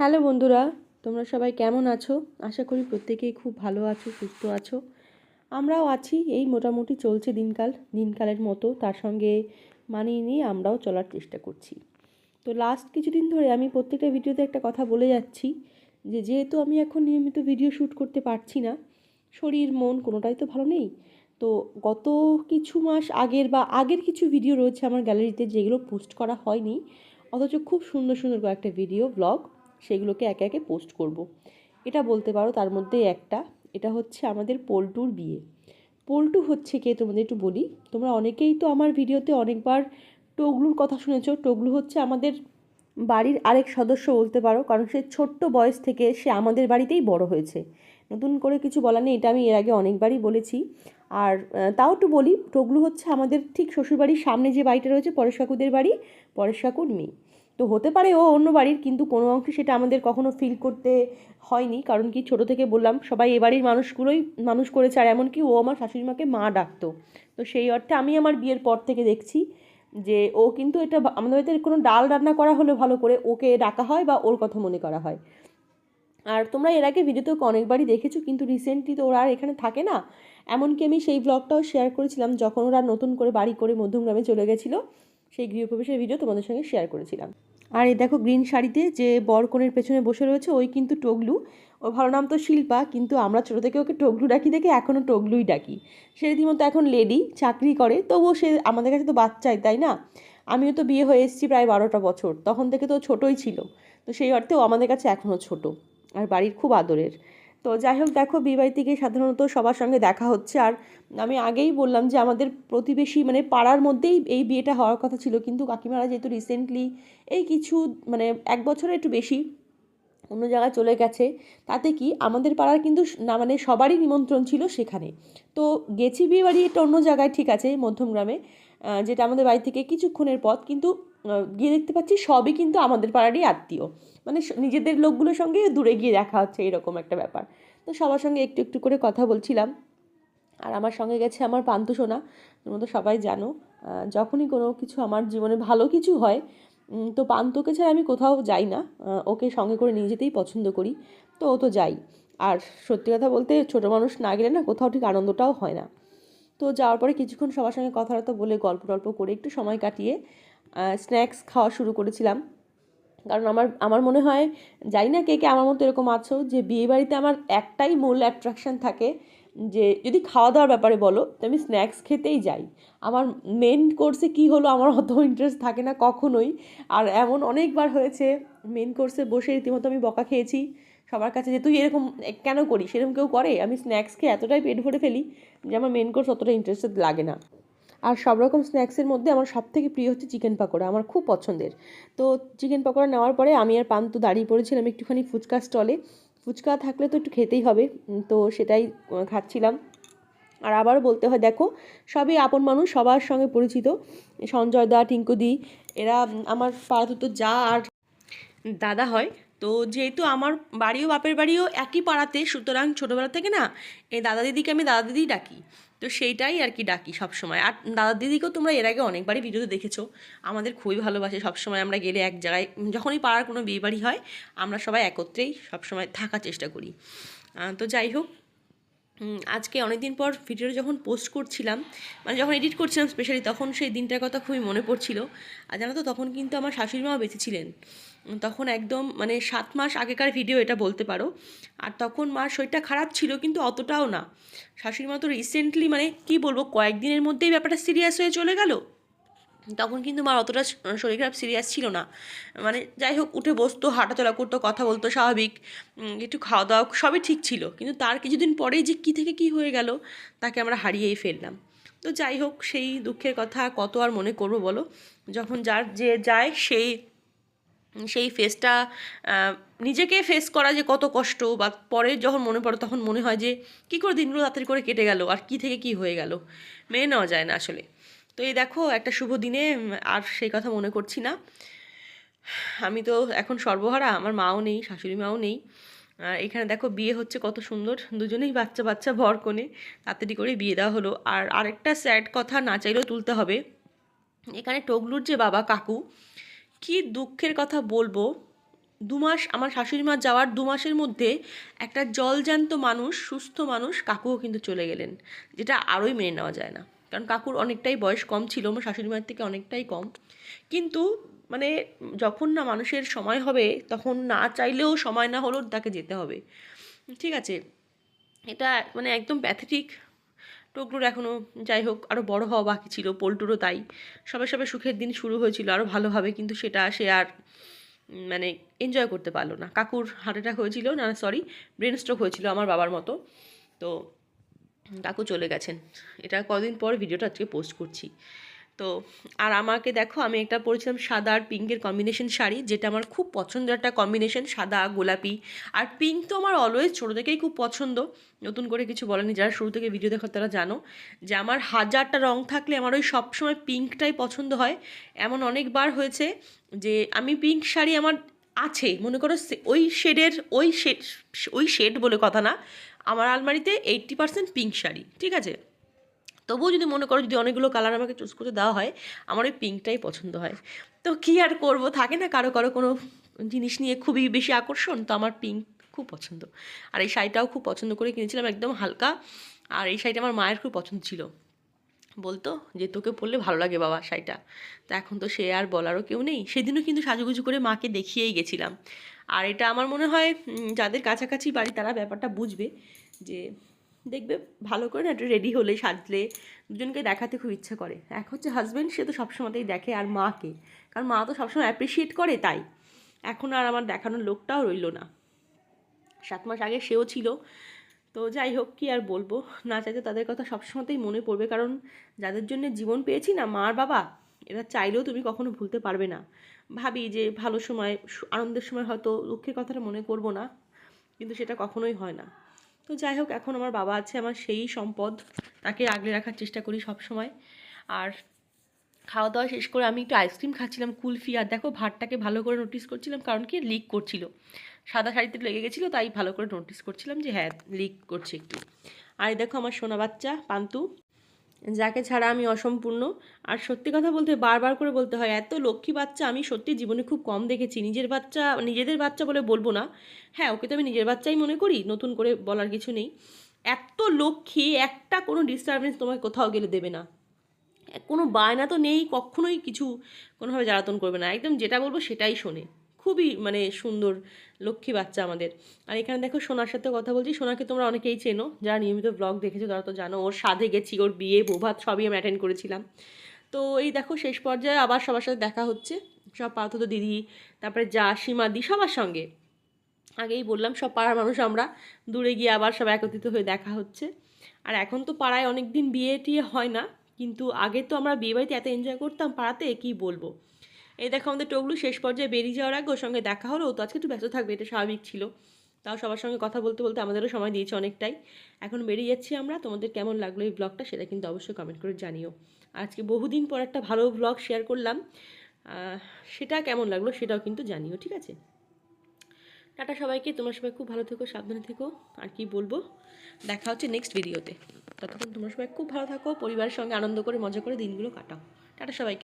Hello বন্ধুরা, তোমরা সবাই কেমন আছো? আশা করি প্রত্যেকেই খুব ভালো আছো, সুস্থ আছো। আমরাও আছি, এই মোটামুটি চলছে দিনকাল, দিনকালের মতো তার সঙ্গে মানিয়ে নিয়ে আমরাও চলার চেষ্টা করছি। তো লাস্ট কিছুদিন ধরে আমি প্রত্যেকটা ভিডিওতে একটা কথা বলে যাচ্ছি যে, যেহেতু আমি এখন নিয়মিত ভিডিও শ্যুট করতে পারছি না, শরীর, মন কোনোটাই তো ভালো নেই। তো গত কিছু মাস আগের বা আগের কিছু ভিডিও রয়েছে আমার গ্যালারিতে যেগুলো পোস্ট করা হয়নি, অথচ খুব সুন্দর সুন্দর কয়েকটা ভিডিও ব্লগ সেগুলোকে একে একে পোস্ট করব। এটা বলতে পারো তার মধ্যে একটা, এটা হচ্ছে আমাদের পল্টুর বিয়ে। পল্টু হচ্ছে কে তোমাদের একটু বলি? তোমরা অনেকেই তো আমার ভিডিওতে অনেকবার টগলুর কথা শুনেছ। টগলু হচ্ছে আমাদের বাড়ির আরেক সদস্য বলতে পারো, কারণ সে ছোট্ট বয়স থেকে সে আমাদের বাড়িতেই বড় হয়েছে। নতুন করে কিছু বলার নেই, এটা আমি এর আগে অনেকবারই বলেছি। আর তাও একটু বলি, টগলু হচ্ছে আমাদের ঠিক শ্বশুরবাড়ির সামনে যে বাড়িটা রয়েছে, পরেশ কাকুদের বাড়ি, পরেশ কাকুর মেয়ে। তো হতে পারে ও অন্য বাড়ির, কিন্তু কোনো অংশে সেটা আমাদের কখনো ফিল করতে হয়নি। কারণ কি, ছোট থেকে বললাম, সবাই এ বাড়ির মানুষগুলোই মানুষ করেছে, আর এমনকি ও আমার শাশুড়িমাকে মা ডাকতো। তো সেই অর্থে আমি আমার বিয়ের পর থেকে দেখছি যে ও কিন্তু এটা আমাদের বাড়িতে কোনো ডাল রান্না করা হলে ভালো করে ওকে ডাকা হয় বা ওর কথা মনে করা হয়। আর তোমরা এর আগে ভিডিওতে অনেকবারই দেখেছ, কিন্তু রিসেন্টলি তো ওরা আর এখানে থাকে না। এমনকি আমি সেই ব্লগটাও শেয়ার করেছিলাম, যখন ওরা নতুন করে বাড়ি করে মধ্যমগ্রামে চলে গেছিল, সেই গৃহপ্রবেশের ভিডিও তোমাদের সঙ্গে শেয়ার করেছিলাম। আর এ দেখো গ্রিন শাড়িতে যে বরকনের পেছনে বসে রয়েছে, ওই কিন্তু টগলু। ওর ভালো নাম তো শিল্পা, কিন্তু আমরা ছোটো থেকে ওকে টগলু ডাকি দেখে এখনও টগলুই ডাকি। সে রীতিমতো এখন লেডি, চাকরি করে, তবুও সে আমাদের কাছে তো বাচ্চাই, তাই না? আমিও তো বিয়ে হয়ে এসেছি প্রায় বারোটা বছর, তখন থেকে তো ছোটোই ছিল। তো সেই অর্থে ও আমাদের কাছে এখনও ছোট, আর বাড়ির খুব আদরের। তো যাই হোক, দেখো বিয়ে বাড়িতে গিয়ে সাধারণত সবার সঙ্গে দেখা হচ্ছে। আর আমি আগেই বললাম যে আমাদের প্রতিবেশী মানে পাড়ার মধ্যেই এই বিয়েটা হওয়ার কথা ছিল। কিন্তু কাকিমারা যেহেতু রিসেন্টলি এই কিছু মানে এক বছরের একটু বেশি অন্য জায়গায় চলে গেছে, তাতে কি আমাদের পাড়ার কিন্তু না মানে সবারই নিমন্ত্রণ ছিল সেখানে। তো গেছি বিয়ে বাড়ি একটা অন্য জায়গায়, ঠিক আছে, মধ্যমগ্রামে। যেটা আমাদের বাড়ি থেকে কিছুক্ষণের পথ, কিন্তু গিয়ে দেখতে পাচ্ছি সবই কিন্তু আমাদের পাড়ারই আত্মীয়। মানে নিজেদের লোকগুলোর সঙ্গে দূরে গিয়ে দেখা হচ্ছে এরকম একটা ব্যাপার। তো সবার সঙ্গে একটু একটু করে কথা বলছিলাম। আর আমার সঙ্গে গেছে আমার পান্তু সোনা তোমরা তো সবাই জানো যখনই কোনো কিছু আমার জীবনে ভালো কিছু হয় তো পান্তুকে ছাড়া আমি কোথাও যাই না। ওকে সঙ্গে করে নিয়ে যেতেই পছন্দ করি। তো ও তো যাই। আর সত্যি কথা বলতে ছোটো মানুষ না গেলে না কোথাও ঠিক আনন্দটাও হয় না। তো যাওয়ার পরে কিছুক্ষণ সবার সঙ্গে কথাবার্তা বলে গল্প টল্প করে একটু সময় কাটিয়ে স্ন্যাক্স খাওয়া শুরু করেছিলাম। কারণ আমার আমার মনে হয়, জানি না কে কে আমার মতো এরকম আছো যে বিয়েবাড়িতে আমার একটাই মূল অ্যাট্রাকশান থাকে যে যদি খাওয়া দাওয়ার ব্যাপারে বলো, তো আমি স্ন্যাক্স খেতেই যাই। আমার মেন কোর্সে কি হলো, আমার অত ইন্টারেস্ট থাকে না কখনোই। আর এমন অনেকবার হয়েছে মেন কোর্সে বসে রীতিমতো আমি বকা খেয়েছি। সবার কাছে যে, তুই এরকম কেন করি সেরকম কেউ করে? আমি স্ন্যাক্স খেয়ে এতটাই পেট ভরে ফেলি যে, আমার মেন কোর্স অতটা ইন্টারেস্টেড লাগে না। আর সব রকম স্ন্যাক্সের মধ্যে আমার সব থেকে প্রিয় হচ্ছে চিকেন পাকোড়া, আমার খুব পছন্দের। তো চিকেন পাকোড়া নেওয়ার পরে আমি আর পান্তু দাঁড়িয়ে পড়েছিলাম একটুখানি ফুচকা স্টলে ফুচকা থাকলে তো একটু খেতেই হবে তো সেটাই খাচ্ছিলাম। আর আবারও বলতে হয়, দেখো, সবই আপন মানুষ, সবার সঙ্গে পরিচিত। সঞ্জয় দা, টিঙ্কু দি, এরা আমার পাড়াতে তো যা আর দাদা হয় তো যেহেতু আমার বাড়িও বাপের বাড়িও একই পাড়াতে, সুতরাং ছোটোবেলা থেকে না, এই দাদা দিদিকে আমি দাদা দিদি ডাকি। তো সেইটাই আর কি ডাকি সবসময়। আর দাদা দিদিকেও তোমরা এর আগে অনেকবারই ভিডিওতে দেখেছ। আমাদের খুবই ভালোবাসে সবসময় আমরা গেলে এক জায়গায়, যখনই পাড়ার কোনো বিয়ে বাড়ি হয়, আমরা সবাই একত্রেই সবসময় থাকার চেষ্টা করি। তো যাই হোক আজকে অনেক দিন পর ভিডিওটা যখন পোস্ট করছিলাম মানে যখন এডিট করছিলাম স্পেশালি তখন সেই দিনটার কথা খুবই মনে পড়ছিল। আর জানো তো, তখন কিন্তু আমার শাশুড়ি মাও বেঁচে ছিলেন। তখন একদম মানে সাত মাস আগেকার ভিডিও এটা বলতে পারো। আর তখন মার শরীরটা খারাপ ছিল, কিন্তু অতটাও না। শাশুড়ি মা তো রিসেন্টলি মানে কি বলব, কয়েকদিনের মধ্যেই ব্যাপারটা সিরিয়াস হয়ে চলে গেল। তখন কিন্তু মার অতটা শরীর খারাপ সিরিয়াস ছিল না। মানে যাই হোক, উঠে বসতো, হাঁটাচলা করতো, কথা বলতো, স্বাভাবিক। একটু খাওয়া দাওয়া, সবই ঠিক ছিল। কিন্তু তার কিছুদিন পরেই যে কী থেকে কী হয়ে গেল, তাকে আমরা হারিয়েই ফেললাম। তো যাই হোক, সেই দুঃখের কথা কত আর মনে করব বলো? যখন যার যে যায়, সেই সেই ফেসটা নিজেকে ফেস করা যে কত কষ্ট বা পরে যখন মনে পড়ে তখন মনে হয় যে কী করে দিনগুলো তাড়াতাড়ি করে কেটে গেল আর কী থেকে কী হয়ে গেল, মেনে নেওয়া যায় না আসলে। তো এই দেখো একটা শুভ দিনে, আর সেই কথা মনে করছি না। আমি তো এখন সর্বহারা, আমার মাও নেই, শাশুড়ি মাও নেই। আর এখানে দেখো বিয়ে হচ্ছে কত সুন্দর, দুজনেই বাচ্চা বাচ্চা ভর কোণে, তাড়াতাড়ি করে বিয়ে দেওয়া হলো। আর আরেকটা স্যাড কথা না চাইলেও তুলতে হবে, এখানে টগলুর যে বাবা কাকু কি দুঃখের কথা বলব? দু মাস, আমার শাশুড়ি মা যাওয়ার দু মাসের মধ্যে একটা জলজ্যান্ত মানুষ, সুস্থ মানুষ কাকুও কিন্তু চলে গেলেন, যেটা আরোই মেনে নেওয়া যায় না। কারণ কাকুর অনেকটাই বয়স কম ছিল, আমার শাশুড়ি মায়ের থেকে অনেকটাই কম। কিন্তু মানে যখন না মানুষের সময় হবে, তখন না চাইলেও সময় না হলেও তাকে যেতে হবে। ঠিক আছে? এটা মানে একদম প্যাথেটিক টুকরোর এখনও যাই হোক আরও বড় হওয়া বাকি ছিল, পোলটুরও তাই। সবে সবে সুখের দিন শুরু হয়েছিল আরও ভালোভাবে, কিন্তু সেটা সে আর মানে এনজয় করতে পারল না। কাকুর হার্ট অ্যাটাক হয়েছিল, না সরি ব্রেন স্ট্রোক হয়েছিল আমার বাবার মতো। তো, কাকু চলে গেছেন। এটা কদিন পর ভিডিওটা আজকে পোস্ট করছি। তো, আর আমাকে দেখো, আমি একটা পরেছিলাম সাদা আর পিঙ্কের কম্বিনেশন শাড়ি, যেটা আমার খুব পছন্দের একটা কম্বিনেশন সাদা, গোলাপি। আর পিঙ্ক তো আমার অলওয়েজ ছোটো থেকেই খুব পছন্দ। নতুন করে কিছু বলেনি, যারা শুরু থেকে ভিডিও দেখো তারা জানো যে আমার হাজারটা রং থাকলে আমার ওই সবসময় পিঙ্কটাই পছন্দ হয়। এমন অনেকবার হয়েছে যে আমি পিঙ্ক শাড়ি আমার আছে, মনে করো ওই শেডের, ওই শেড ওই শেড বলে কথা না, আমার আলমারিতে এইট্টি পার্সেন্ট পিঙ্ক শাড়ি, ঠিক আছে? তবুও যদি মনে করো যদি অনেকগুলো কালার আমাকে চুজ করতে দেওয়া হয়, আমার ওই পিঙ্কটাই পছন্দ হয়। তো কী আর করব? থাকে না কারও কারও কোনো জিনিস নিয়ে খুবই বেশি আকর্ষণ, তো আমার পিঙ্ক খুব পছন্দ। আর এই শাড়িটাও খুব পছন্দ করে কিনেছিলাম, একদম হালকা। আর এই শাড়িটা আমার মায়ের খুব পছন্দ ছিল। বলতো যে, তোকে পরলে ভালো লাগে বাবা শাড়িটা। তা এখন তো সে আর বলারও কেউ নেই। সেদিনও কিন্তু সাজুগুজু করে মাকে দেখিয়েই গেছিলাম। আর এটা আমার মনে হয় যাদের কাছাকাছি বাড়ি তারা ব্যাপারটা বুঝবে যে দেখবে ভালো করে না একটু রেডি হলে, সাজলে। দুজনকে দেখাতে খুব ইচ্ছা করে। এক হচ্ছে হাজব্যান্ড সে তো সবসময়তেই দেখে, আর মাকে। কারণ মা তো সবসময় অ্যাপ্রিসিয়েট করে, তাই। এখন আর আমার দেখানোর লোকটাও রইল না। সাত মাস আগে সেও ছিল। তো যাই হোক, কি আর বলব? না চাইতে তাদের কথা সবসময়তেই মনে পড়বে। কারণ যাদের জন্য জীবন পেয়েছি না মার বাবা, এরা চাইলেও তুমি কখনো ভুলতে পারবে না। ভাবি যে ভালো সময় আনন্দের সময় হয়তো দুঃখের কথাটা মনে করব না। কিন্তু সেটা কখনোই হয় না। তো যাই হোক, এখন আমার বাবা আছে, আমার সেই সম্পদ, তাকে আগলে রাখার চেষ্টা করি সব সময় আর খাওয়া দাওয়া শেষ করে আমি একটু আইসক্রিম খাচ্ছিলাম, কুলফি, আর দেখো ভাতটাকে ভালো করে নোটিস করছিলাম, কারণ কি লিক করছিল। সাদা শাড়িতে লেগে গেছিল, তাই ভালো করে নোটিস করছিলাম যে হ্যাঁ লিক করছে একটু। আর দেখো আমার সোনা বাচ্চা পান্তু যাকে ছাড়া আমি অসম্পূর্ণ। আর সত্যি কথা বলতে বারবার করে বলতে হয়, এত লক্ষ্মী বাচ্চা আমি সত্যি জীবনে খুব কম দেখেছি। নিজের বাচ্চা, নিজেদের বাচ্চা বলে বলব না। হ্যাঁ ওকে তো আমি নিজের বাচ্চাই মনে করি, নতুন করে বলার কিছু নেই। এত লক্ষ্মী, একটা কোনো ডিস্টারবেন্স তোমাকে কোথাও গেলে দেবে না। কোনো বায়না তো নেই, কখনোই কিছু কোনোভাবে জ্বালাতন করবে না। একদম যেটা বলব সেটাই শোনে। খুবই মানে সুন্দর লক্ষ্মী বাচ্চা আমাদের। আর এখানে দেখো সোনার সাথে কথা বলছি। সোনাকে তোমরা অনেকেই চেনো, যারা নিয়মিত ব্লগ দেখেছ তারা তো জানো, ওর সাধে গেছি, ওর বিয়ে বৌভাত সবই আমি অ্যাটেন্ড করেছিলাম। তো এই দেখো শেষ পর্যায়ে আবার সবার সাথে দেখা হচ্ছে। সব পাথর দিদি, তারপরে যা, সীমাদি সবার সঙ্গে। আগেই বললাম, সব পাড়ার মানুষ আমরা। দূরে গিয়ে আবার সব একত্রিত হয়ে দেখা হচ্ছে। আর এখন তো পাড়ায় অনেক দিন বিয়ে টিয়ে হয় না, কিন্তু আগে তো আমরা বিয়ে বাড়িতে এত এনজয় করতাম পাড়াতে, কী বলব? এই দেখো আমাদের টগলু শেষ পর্যায়ে বেরিয়ে যাওয়ার আগে ওর সঙ্গে দেখা হলো। ও তো আজকে একটু ব্যস্ত থাকবে, এটা স্বাভাবিক ছিল। তাও সবার সঙ্গে কথা বলতে বলতে আমাদেরও সময় দিয়েছে অনেকটাই। এখন বেরিয়ে যাচ্ছি আমরা। তোমাদের কেমন লাগল এই ব্লগটা সেটা কিন্তু অবশ্যই কমেন্ট করে জানিও। আজকে বহুদিন পর একটা ভালো ব্লগ শেয়ার করলাম। সেটা কেমন লাগল সেটাও কিন্তু জানিও, ঠিক আছে? টাটা সবাইকে, তোমরা সবাই খুব ভালো থেকো, সাবধানে থেকো। আর কি বলব? দেখা হচ্ছে নেক্সট ভিডিওতে ততক্ষণ তোমরা সবাই খুব ভালো থাকো, পরিবারের সঙ্গে আনন্দ করে, মজা করে দিনগুলো কাটাও। টাটা সবাইকে।